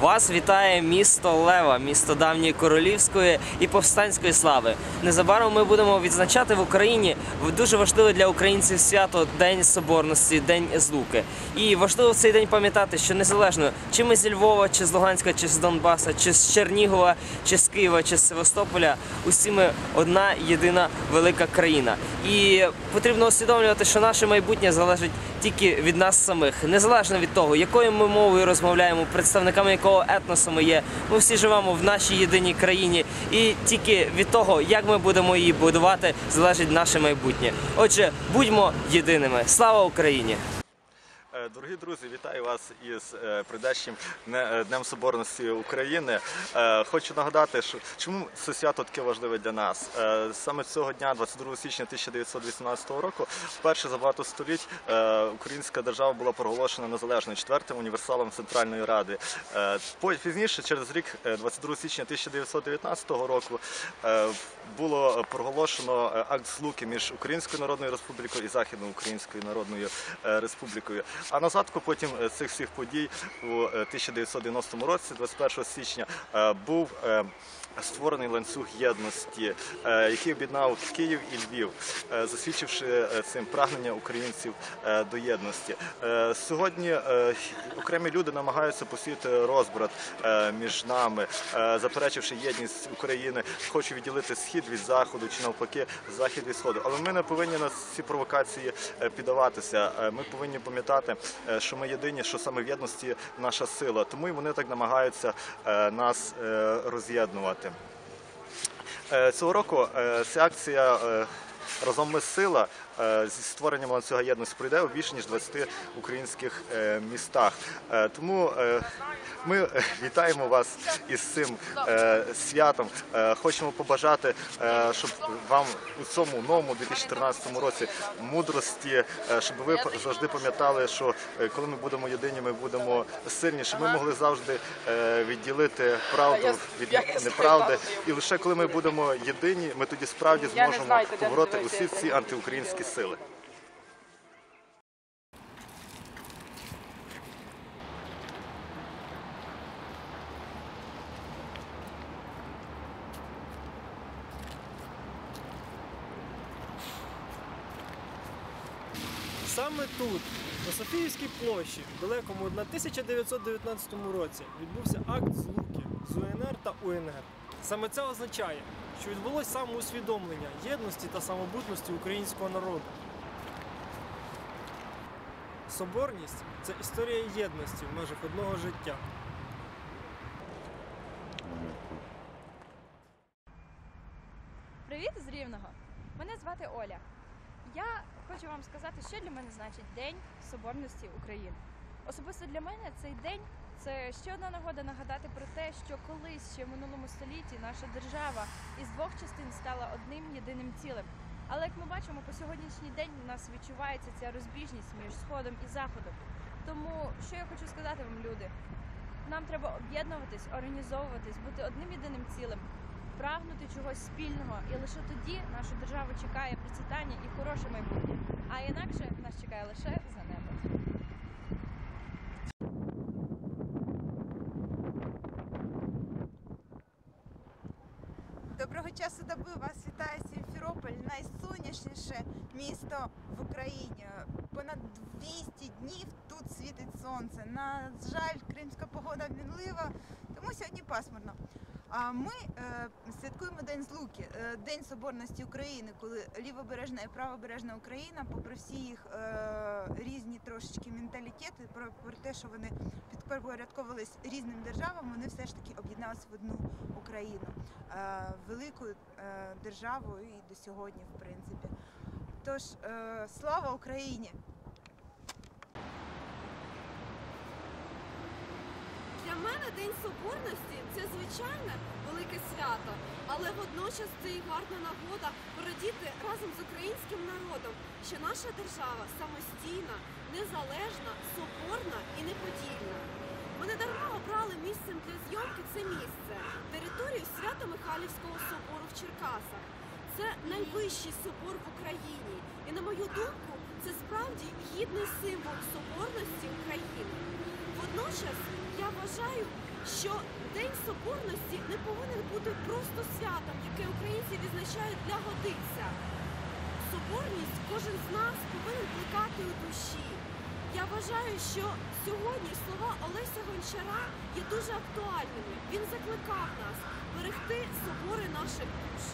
Вас вітає місто Лева, місто давньої королівської і повстанської слави. Незабаром ми будемо відзначати в Україні дуже важливе для українців свято День Соборності, День Злуки. І важливо в цей день пам'ятати, що незалежно чи ми зі Львова, чи з Луганська, чи з Донбаса, чи з Чернігова, чи з Києва, чи з Севастополя, усі ми одна єдина велика країна. І потрібно усвідомлювати, що наше майбутнє залежить тільки від нас самих, незалежно від того, якою ми мовою розмовляємо, представниками якого етносу ми є. Ми всі живемо в нашій єдиній країні, і тільки від того, як ми будемо її будувати, залежить наше майбутнє. Отже, будьмо єдиними. Слава Україні! Е, Дорогі друзі, вітаю вас із е, не- е, Днем Соборності України. Хочу нагадати, що чому це свято таке важливе для нас. Саме цього дня, 22 січня 1918 року, вперше за багато століть українська держава була проголошена незалежною четвертим універсалом Центральної Ради. Пізніше, через рік, е, 22 січня 1919 року, було проголошено акт злуки між Українською Народною Республікою і Західноукраїнською Народною е, Республікою. А на задку потім е, цих всіх подій у е, 1990 році, 21 січня, е, був е, створений ланцюг єдності, е, який об'єднав Київ і Львів, е, засвідчивши е, цим прагнення українців е, до єдності. Е, Сьогодні е, окремі люди намагаються посіяти розбрат е, між нами, е, заперечивши єдність України, хочуть відділити схід від заходу чи навпаки захід від сходу. Але ми не повинні на ці провокації е, піддаватися. Е, Ми повинні пам'ятати, е, що ми єдині, що саме в єдності наша сила. Тому і вони так намагаються е, нас е, роз'єднувати. Цього року ця акція разом ми сила зі створенням ланцюга єдності пройде у більше ніж 20 українських е, містах. Е, Тому е, ми е, вітаємо вас із цим е, святом. Е, Хочемо побажати, е, щоб вам у цьому новому 2013 році мудрості, е, щоб ви завжди пам'ятали, що е, коли ми будемо єдині, ми будемо сильні, щоб ми могли завжди е, відділити правду від неправди. І лише коли ми будемо єдині, ми тоді справді зможемо побороти усі ці антиукраїнські сили. Саме тут, на Софіївській площі, в далекому 1919 році, відбувся акт злуки з УНР та УНР. Саме це означає, що відбулось самоусвідомлення єдності та самобутності українського народу. Соборність це історія єдності в межах одного життя. Привіт з Рівного! Мене звати Оля. Я хочу вам сказати, що для мене значить День Соборності України. Особисто для мене цей день це ще одна нагода нагадати про те, що колись ще в минулому столітті наша держава із двох частин стала одним єдиним цілим. Але як ми бачимо, по сьогоднішній день у нас відчувається ця розбіжність між сходом і заходом. Тому що я хочу сказати вам, люди, нам треба об'єднуватись, організовуватись, бути одним єдиним цілим, прагнути чогось спільного, і лише тоді нашу державу чекає процвітання і хороше майбутнє. А інакше нас чекає лише Доби вас вітає Сімферополь, найсонячніше місто в Україні. Понад 200 днів тут світить сонце. На жаль, кримська погода мінлива, тому сьогодні пасмурно. А ми е, святкуємо День Злуки, е, День Соборності України, коли лівобережна і правобережна Україна, попри всі їх е, різні трошечки менталітети, про, про те, що вони підпорядковувались різним державам, вони все ж таки об'єдналися в одну Україну, е, велику е, державу і до сьогодні, в принципі. Тож, е, слава Україні! Для мене День це звичайне велике свято, але водночас це і гарна нагода порадіти разом з українським народом, що наша держава самостійна, незалежна, соборна і неподільна. Ми не дарма обрали місцем для зйомки це місце територію Свято-Михайлівського собору в Черкасах. Це найвищий собор в Україні, і на мою думку, це справді гідний символ соборності України. Водночас я вважаю, що День Соборності не повинен бути просто святом, яке українці відзначають для годиться. Соборність кожен з нас повинен плекати у душі. Я вважаю, що сьогодні слова Олеся Гончара є дуже актуальними. Він закликав нас берегти собори наших душ.